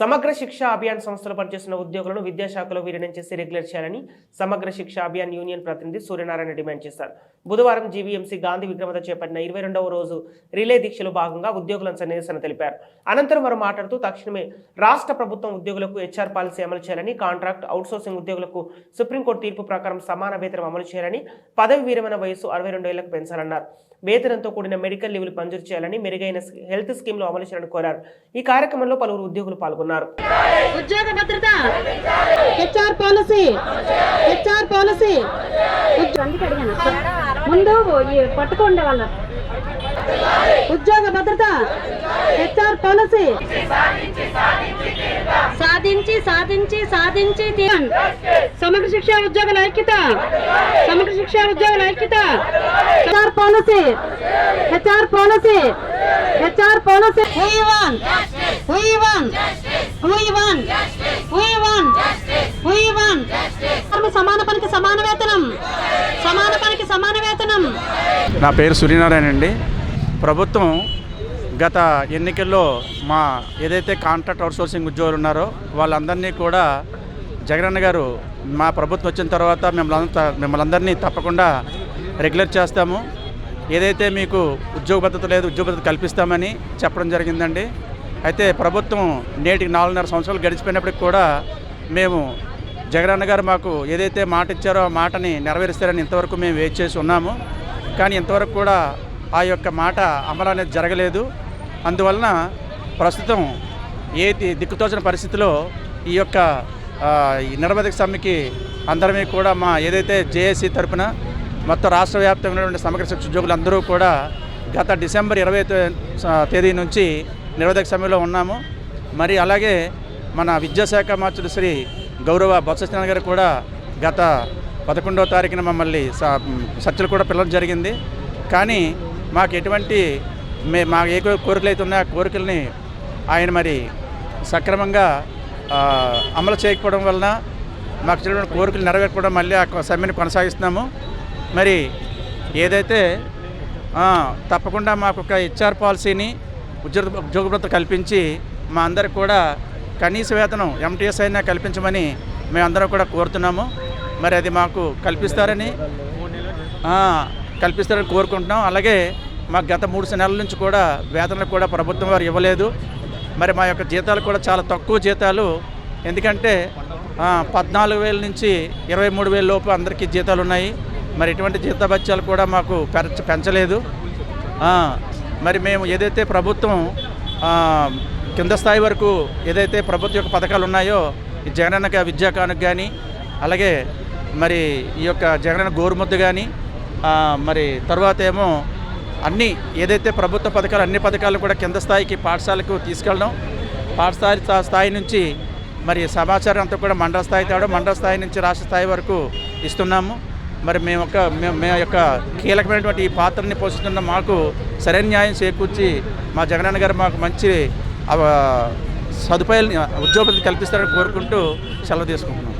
సమగ్ర శిక్ష అభియాన్ సంస్థలో పనిచేస్తున్న ఉద్యోగులను విద్యాశాఖలో విలీనం చేసి రెగ్యులర్ చేయాలని సమగ్ర శిక్ష అభియాన్ యూనియన్ ప్రతినిధి సూర్యనారాయణ డిమాండ్ చేశారు. బుధవారం జీవీఎంసీ గాంధీ విగ్రహంతో చేపట్టిన ఇరవై రెండవ రోజు రిలే దీక్షలో భాగంగా ఉద్యోగులంతా నిరసన తెలిపారు. అనంతరం వారు మాట్లాడుతూ తక్షణమే రాష్ట్ర ప్రభుత్వం ఉద్యోగులకు హెచ్ఆర్ పాలసీ అమలు చేయాలని కాంట్రాక్ట్ అవుట్సోర్సింగ్ ఉద్యోగులకు సుప్రీంకోర్టు తీర్పు ప్రకారం సమాన వేతనం అమలు చేయాలని పదవి విరమణ వయసు అరవై రెండు ఏళ్ళకు పెంచాలన్నారు. వేతనంతో కూడిన మెడికల్ లీవ్లు మంజూరు చేయాలని మెరుగైన హెల్త్ స్కీమ్లు అమలు చేయాలని కోరారు. ఈ కార్యక్రమంలో పలువురు ఉద్యోగులు పాల్గొన్నారు. ఉద్యోగ భద్రత హెచ్ఆర్ పాలసీ హెచ్ఆర్ పాలసీ. అందుకే అడిగాను. ముందు పట్టుకోండి వాళ్ళ ఉద్యోగ భద్రత హెచ్ఆర్ పాలసీ. సాధించి సాధించి సాధించి తీరం సమగ్ర శిక్ష ఉద్యోగుల ఐక్యత సమగ్ర శిక్ష ఉద్యోగుల ఐక్యత. HR policy HR policy HR policy. One one సమాన పనికి సమాన వేతనం సమాన పనికి సమాన వేతనం నా పేరు సూర్యనారాయణ అండి. ప్రభుత్వం గత ఎన్నికల్లో మా ఏదైతే కాంట్రాక్ట్ అవుట్సోర్సింగ్ ఉద్యోగులు ఉన్నారో వాళ్ళందరినీ కూడా జగనన్న గారు మా ప్రభుత్వం వచ్చిన తర్వాత మిమ్మల్ని అంతా మిమ్మల్ని అందరినీ తప్పకుండా రెగ్యులర్ చేస్తాము. ఏదైతే మీకు ఉద్యోగ భద్రత లేదు ఉద్యోగ భద్రత కల్పిస్తామని చెప్పడం జరిగిందండి. అయితే ప్రభుత్వం నేటికి నాలుగున్నర సంవత్సరాలు గడిచిపోయినప్పటికి కూడా మేము జగనన్న గారు మాకు ఏదైతే మాట ఇచ్చారో ఆ మాటని నెరవేరుస్తారని ఇంతవరకు మేము వెయిట్ చేసి ఉన్నాము. కానీ ఇంతవరకు కూడా ఆ యొక్క మాట అమలు అనేది జరగలేదు. అందువలన ప్రస్తుతం ఏ దిక్కుతోచిన పరిస్థితిలో ఈ యొక్క ఆ, నిరవధిక సమ్మెకి అందరమే కూడా మా ఏదైతే జేఏసీ తరపున మొత్తం రాష్ట్ర వ్యాప్తంగా ఉన్నటువంటి సమగ్ర శిక్ష ఉద్యోగులందరూ కూడా గత డిసెంబర్ ఇరవై తేదీ నుంచి నిరోధక సమయంలో ఉన్నాము. మరి అలాగే మన విద్యాశాఖ మంత్రులు శ్రీ గౌరవ బొత్స గారు కూడా గత పదకొండవ తారీఖున మమ్మల్ని స- చర్చలు కూడా పిలవడం జరిగింది. కానీ మాకు ఎటువంటి మే మా ఏ కోరికలు అయితే ఉన్నాయో ఆ కోరికల్ని ఆయన మరి సక్రమంగా అమలు చేయకపోవడం వలన మాకు చిన్న కోరికలు నెరవేర్చడం మళ్ళీ ఆ సమ్మెను కొనసాగిస్తున్నాము. మరి ఏదైతే తప్పకుండా మాకు ఒక హెచ్ఆర్ పాలసీని ఉద్యోగ ఉద్యోగ భద్రత కల్పించి మా అందరికి కూడా కనీస వేతనం ఎంటీఎస్ అయినా కల్పించమని మేమందరం కూడా కోరుతున్నాము. మరి అది మాకు కల్పిస్తారని కల్పిస్తారని కోరుకుంటున్నాం. అలాగే మాకు గత మూడు నెలల నుంచి కూడా వేతనాలు కూడా ప్రభుత్వం వారు ఇవ్వలేదు. మరి మా యొక్క జీతాలు కూడా చాలా తక్కువ జీతాలు. ఎందుకంటే పద్నాలుగు వేల నుంచి ఇరవై మూడు వేల లోపు అందరికీ జీతాలు ఉన్నాయి. మరి ఇటువంటి జీతభత్యాలు కూడా మాకు పెంచ పెంచలేదు. మరి మేము ఏదైతే ప్రభుత్వం కింద స్థాయి వరకు ఏదైతే ప్రభుత్వ యొక్క పథకాలు ఉన్నాయో ఈ జగనన్న విద్యా కానుక కానీ అలాగే మరి ఈ యొక్క జగనన్న గోరుముద్దు కానీ మరి తర్వాత ఏమో అన్ని ఏదైతే ప్రభుత్వ పథకాలు అన్ని పథకాలు కూడా కింద స్థాయికి పాఠశాలకు తీసుకెళ్ళడం పాఠశాల స్థాయి నుంచి మరి సమాచారం అంతా కూడా మండల స్థాయి తేవడం మండల స్థాయి నుంచి రాష్ట్ర స్థాయి వరకు ఇస్తున్నాము. మరి మేము ఒక మేము మేము యొక్క కీలకమైనటువంటి ఈ పాత్రని పోషిస్తున్న మాకు సరైన న్యాయం చేకూర్చి మా జగనన్న గారు మాకు మంచి సదుపాయాలు ఉద్యోగాలు కల్పిస్తారని కోరుకుంటూ సెలవు తీసుకుంటున్నాం.